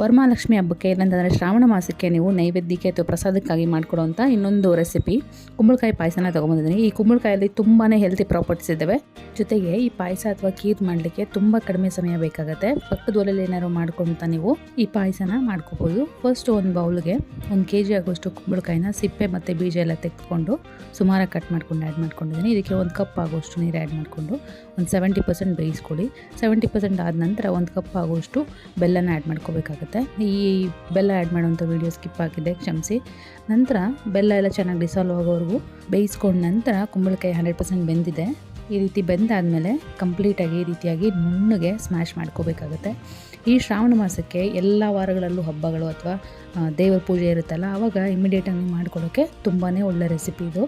ವರಮಹಾಲಕ್ಷ್ಮಿ ಹಬ್ಬಕ್ಕೆ ಇಲ್ಲಂತಂದರೆ ಶ್ರಾವಣ ಮಾಸಕ್ಕೆ ನೀವು ನೈವೇದ್ಯಕ್ಕೆ ಅಥವಾ ಪ್ರಸಾದಕ್ಕಾಗಿ ಮಾಡಿಕೊಡುವಂಥ ಇನ್ನೊಂದು ರೆಸಿಪಿ ಕುಂಬಳಕಾಯಿ ಪಾಯಸನ ತೊಗೊಂಬಂದಿದ್ದೀನಿ. ಈ ಕುಂಬಳಕಾಯಲ್ಲಿ ತುಂಬಾ ಹೆಲ್ತಿ ಪ್ರಾಪರ್ಟೀಸ್ ಇದ್ದಾವೆ. ಜೊತೆಗೆ ಈ ಪಾಯಸ ಅಥವಾ ಕೀರ್ ಮಾಡಲಿಕ್ಕೆ ತುಂಬ ಕಡಿಮೆ ಸಮಯ ಬೇಕಾಗುತ್ತೆ. ಪಕ್ಕದ ಒಲೆಯಲ್ಲಿ ಏನಾದ್ರು ಮಾಡ್ಕೊಂತ ನೀವು ಈ ಪಾಯಸನ ಮಾಡ್ಕೋಬೋದು. ಫಸ್ಟ್ ಒಂದು ಬೌಲ್ಗೆ ಒಂದು ಕೆ ಜಿ ಆಗುವಷ್ಟು ಕುಂಬಳಕಾಯಿನ ಸಿಪ್ಪೆ ಮತ್ತು ಬೀಜ ಎಲ್ಲ ತೆಗೆದುಕೊಂಡು ಸುಮಾರಾಗಿ ಕಟ್ ಮಾಡ್ಕೊಂಡು ಆ್ಯಡ್ ಮಾಡ್ಕೊಂಡಿದ್ದೀನಿ. ಇದಕ್ಕೆ ಒಂದು ಕಪ್ ಆಗುವಷ್ಟು ನೀರು ಆ್ಯಡ್ ಮಾಡಿಕೊಂಡು ಒಂದು ಸೆವೆಂಟಿ ಪರ್ಸೆಂಟ್ ಬೇಯಿಸ್ಕೊಳ್ಳಿ. ಸೆವೆಂಟಿ ಪರ್ಸೆಂಟ್ ಆದ ನಂತರ ಒಂದು ಕಪ್ ಆಗುವಷ್ಟು ಬೆಲ್ಲನ ಆ್ಯಡ್ ಮಾಡ್ಕೋಬೇಕಾಗುತ್ತೆ. ಈ ಬೆಲ್ಲ ಆ್ಯಡ್ ಮಾಡೋಂಥ ವೀಡಿಯೋ ಸ್ಕಿಪ್ ಆಗಿದೆ ಕ್ಷಮಿಸಿ. ನಂತರ ಬೆಲ್ಲ ಎಲ್ಲ ಚೆನ್ನಾಗಿ ಡಿಸಾಲ್ವ್ ಆಗೋವರೆಗೂ ಬೇಯಿಸ್ಕೊಂಡ ನಂತರ ಕುಂಬಳಕಾಯಿ ಹಂಡ್ರೆಡ್ ಪರ್ಸೆಂಟ್ ಬೆಂದಿದೆ. ಈ ರೀತಿ ಬೆಂದಾದಮೇಲೆ ಕಂಪ್ಲೀಟಾಗಿ ಈ ರೀತಿಯಾಗಿ ನುಣ್ಣಗೆ ಸ್ಮ್ಯಾಶ್ ಮಾಡ್ಕೋಬೇಕಾಗುತ್ತೆ. ಈ ಶ್ರಾವಣ ಮಾಸಕ್ಕೆ ಎಲ್ಲ ವಾರಗಳಲ್ಲೂ ಹಬ್ಬಗಳು ಅಥವಾ ದೇವರ ಪೂಜೆ ಇರುತ್ತಲ್ಲ ಆವಾಗ ಇಮಿಡಿಯೇಟಾಗಿ ಮಾಡ್ಕೊಳ್ಳೋಕ್ಕೆ ತುಂಬಾ ಒಳ್ಳೆ ರೆಸಿಪಿ ಇದು.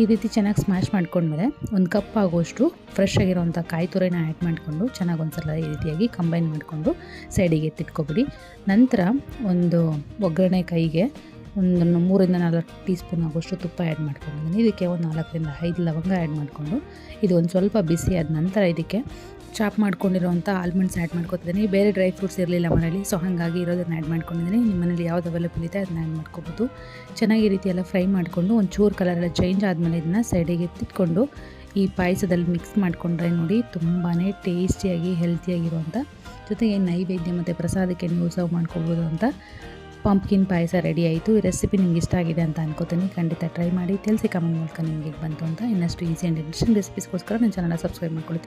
ಈ ರೀತಿ ಚೆನ್ನಾಗಿ ಸ್ಮ್ಯಾಶ್ ಮಾಡ್ಕೊಂಡ್ಮೇಲೆ ಒಂದು ಕಪ್ ಆಗೋಷ್ಟು ಫ್ರೆಶ್ ಆಗಿರೋವಂಥ ಕಾಯಿ ತುರಿನ ಆ್ಯಡ್ ಮಾಡಿಕೊಂಡು ಚೆನ್ನಾಗಿ ಒಂದು ಸಲ ಈ ರೀತಿಯಾಗಿ ಕಂಬೈನ್ ಮಾಡಿಕೊಂಡು ಸೈಡಿಗೆ ಎತ್ತಿಟ್ಕೊಬಿಡಿ. ನಂತರ ಒಂದು ಒಗ್ಗರಣೆ ಕೈಗೆ ಒಂದು ಮೂರಿಂದ ನಾಲ್ಕು ಟೀ ಸ್ಪೂನ್ ಆಗೋಷ್ಟು ತುಪ್ಪ ಆ್ಯಡ್ ಮಾಡ್ಕೊಂಡಿದ್ದೀನಿ. ಇದಕ್ಕೆ ಒಂದು ನಾಲ್ಕರಿಂದ ಐದು ಲವಂಗ ಆ್ಯಡ್ ಮಾಡಿಕೊಂಡು ಇದು ಒಂದು ಸ್ವಲ್ಪ ಬಿಸಿ ಆದ ನಂತರ ಇದಕ್ಕೆ ಚಾಪ್ ಮಾಡ್ಕೊಂಡಿರೋಂಥ ಆಲ್ಮಂಡ್ಸ್ ಆ್ಯಡ್ ಮಾಡ್ಕೊತಿದ್ದೀನಿ. ಬೇರೆ ಡ್ರೈ ಫ್ರೂಟ್ಸ್ ಇರಲಿಲ್ಲ ಮನೇಲಿ ಸೊ ಹಾಗಾಗಿ ಇರೋದನ್ನ ಆ್ಯಡ್ ಮಾಡ್ಕೊಂಡಿದ್ದೀನಿ. ನಿಮ್ಮ ಮನೇಲಿ ಯಾವ್ದು ಅವೈಲೇಬಲ್ ಇದೆ ಅದನ್ನ ಆ್ಯಡ್ ಮಾಡ್ಕೋಬೋದು. ಚೆನ್ನಾಗಿ ಈ ರೀತಿ ಫ್ರೈ ಮಾಡಿಕೊಂಡು ಒಂದು ಚೂರು ಕಲರ್ ಎಲ್ಲ ಚೇಂಜ್ ಆದಮೇಲೆ ಇದನ್ನ ಸೈಡಿಗೆ ಎತ್ತಿಟ್ಕೊಂಡು, ಈ ಪಾಯಸದಲ್ಲಿ ಮಿಕ್ಸ್ ಮಾಡಿಕೊಂಡ್ರೆ ನೋಡಿ ತುಂಬಾ ಟೇಸ್ಟಿಯಾಗಿ ಹೆಲ್ತಿಯಾಗಿರುವಂಥ ಜೊತೆಗೆ ನೈವೇದ್ಯ ಮತ್ತು ಪ್ರಸಾದಕ್ಕೆ ನೀವು ಸರ್ವ್ ಮಾಡ್ಕೋಬೋದು ಅಂತ ಪಂಪ್ಕಿನ್ ಪಾಯಸ ರೆಡಿ ಆಯಿತು. ಈ ರೆಸಿಪಿ ನಿಮ್ಗೆ ಇಷ್ಟ ಆಗಿದೆ ಅಂತ ಅನ್ಕೋತೀನಿ. ಖಂಡಿತ ಟ್ರೈ ಮಾಡಿ. ತಿಳಿಸಿ ಕಮೆಂಟ್ ಮೂಲಕ ನಿಮಗೆ ಬಂತು ಅಂತ ಇನ್ನಷ್ಟು ಈಸಿ ಆ್ಯಂಡ್ ಇಂಟ್ರೆಸ್ಟಿಂಗ್ ರೆಸಿಪೀಸ್ಗೋಸ್ಕರ ನನ್ನ ಚಾನಲ್ ಸಬ್ಸ್ಕ್ರೈಬ್ ಮಾಡ್ಕೊಳ್ಳಿ